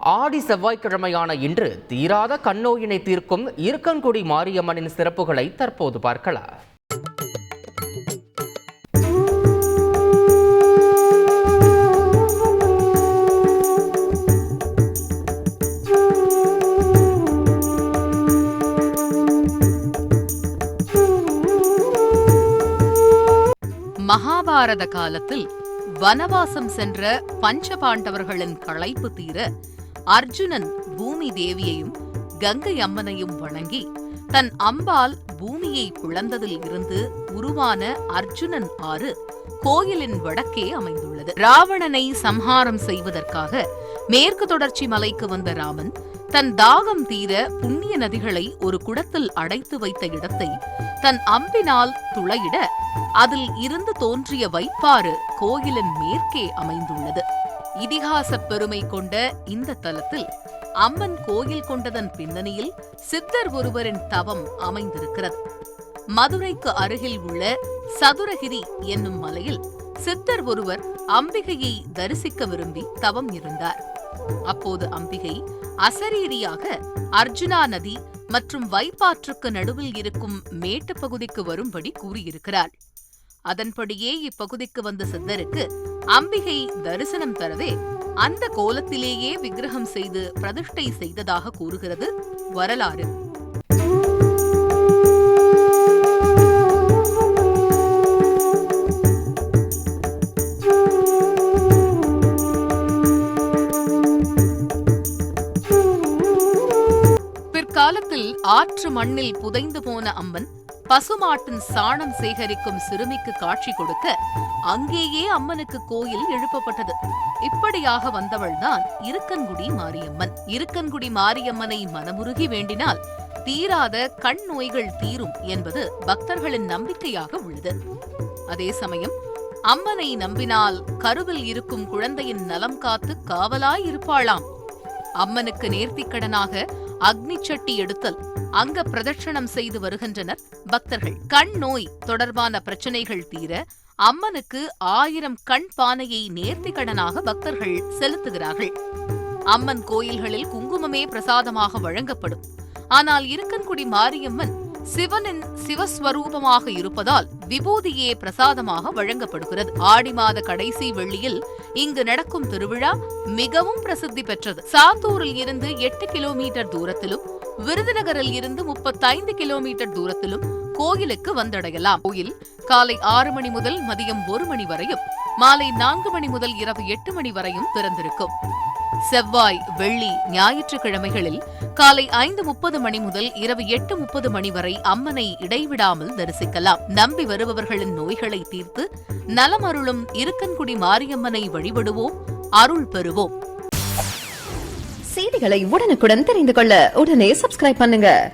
ஆடி செவ்வாய்க்கிழமையான இன்று தீராத கண்ணோயினை தீர்க்கும் இருக்கன்குடி மாரியம்மனின் சிறப்புகளை தற்போது பார்க்கலாம். மகாபாரத காலத்தில் வனவாசம் சென்ற பஞ்சபாண்டவர்களின் களைப்பு தீர அர்ஜுனன் பூமி தேவியையும் கங்கை அம்மனையும் வணங்கி தன் அம்பால் பூமியை பிளந்ததில் இருந்து உருவான அர்ஜுனன் ஆறு கோயிலின் வடக்கே அமைந்துள்ளது. ராவணனை சம்ஹாரம் செய்வதற்காக மேற்கு தொடர்ச்சி மலைக்கு வந்த ராமன் தன் தாகம் தீர புண்ணிய நதிகளை ஒரு குடத்தில் அடைத்து வைத்த இடத்தை தன் அம்பினால் துளையிட அதில் இருந்து தோன்றிய வைப்பாறு கோயிலின் மேற்கே அமைந்துள்ளது. இதிகாச பெருமை கொண்ட இந்த தலத்தில் அம்மன் கோயில் கொண்டதன் பின்னணியில் சித்தர் ஒருவரின் தவம் அமைந்திருக்கிறது. மதுரைக்கு அருகில் உள்ள சதுரகிரி என்னும் மலையில் சித்தர் ஒருவர் அம்பிகையை தரிசிக்க விரும்பி தவம் இருந்தார். அப்போது அம்பிகை அசரீரியாக அர்ஜுனா நதி மற்றும் வைப்பாற்றுக்கு நடுவில் இருக்கும் மேட்டுப் பகுதிக்கு வரும்படி கூறியிருக்கிறாள். அதன்படியே இப்பகுதிக்கு வந்த சித்தருக்கு அம்பிகை தரிசனம் தரவே அந்த கோலத்திலேயே விக்கிரகம் செய்து பிரதிஷ்டை செய்ததாக கூறுகிறது வரலாறு. பிற்காலத்தில் ஆற்று மண்ணில் புதைந்து போன அம்மன் பசுமாட்டின் சாணம் சேகரிக்கும் சிறுமிக்கு காட்சி கொடுக்க அங்கேயே அம்மனுக்கு கோயில் எழுப்பப்பட்டது. இப்படியாக வந்தவள்தான் இருக்கன்குடி மாரியம்மன். இருக்கன்குடி மாரியம்மனை மனமுருகி வேண்டினால் தீராத கண் நோய்கள் தீரும் என்பது பக்தர்களின் நம்பிக்கையாக உள்ளது. அதே சமயம் அம்மனை நம்பினால் கருவில் இருக்கும் குழந்தையின் நலம் காத்து காவலாய் இருப்பாளாம். அம்மனுக்கு நேர்த்திக்கடனாக அக்னி சட்டி எடுத்தல் அங்க பிரதட்சணம் செய்து வருகின்றனர். பக்தர்கள் கண் நோய் தொடர்பான பிரச்சனைகள் தீர அம்மனுக்கு ஆயிரம் கண் பானையை நேர்த்திக்கடனாக பக்தர்கள் செலுத்துகிறார்கள். அம்மன் கோயில்களில் குங்குமமே பிரசாதமாக வழங்கப்படும். ஆனால் இருக்கன்குடி மாரியம்மன் சிவனின் சிவஸ்வரூபமாக இருப்பதால் விபூதியே பிரசாதமாக வழங்கப்படுகிறது. ஆடி மாத கடைசி வெள்ளியில் இங்கு நடக்கும் திருவிழா மிகவும் பிரசித்தி பெற்றது. சாத்தூரில் இருந்து எட்டு கிலோமீட்டர் தூரத்திலும் விருதுநகரில் இருந்து முப்பத்தைந்து கிலோமீட்டர் தூரத்திலும் கோயிலுக்கு வந்தடையலாம். கோயில் காலை ஆறு மணி முதல் மதியம் ஒரு மணி வரையும் மாலை நான்கு மணி முதல் இரவு எட்டு மணி வரையும் திறந்திருக்கும். செவ்வாய் வெள்ளி ஞாயிற்றுக்கிழமைகளில் காலை ஐந்து முப்பது மணி முதல் இரவு எட்டு முப்பது மணி வரை அம்மனை இடைவிடாமல் தரிசிக்கலாம். நம்பி வருபவர்களின் நோய்களை தீர்த்து நலமருளும் இருக்கன்குடி மாரியம்மனை வழிபடுவோம் அருள் பெறுவோம். செய்திகளை உடனுக்குடன் தெரிந்து கொள்ள உடனே சப்ஸ்கிரைப் பண்ணுங்க.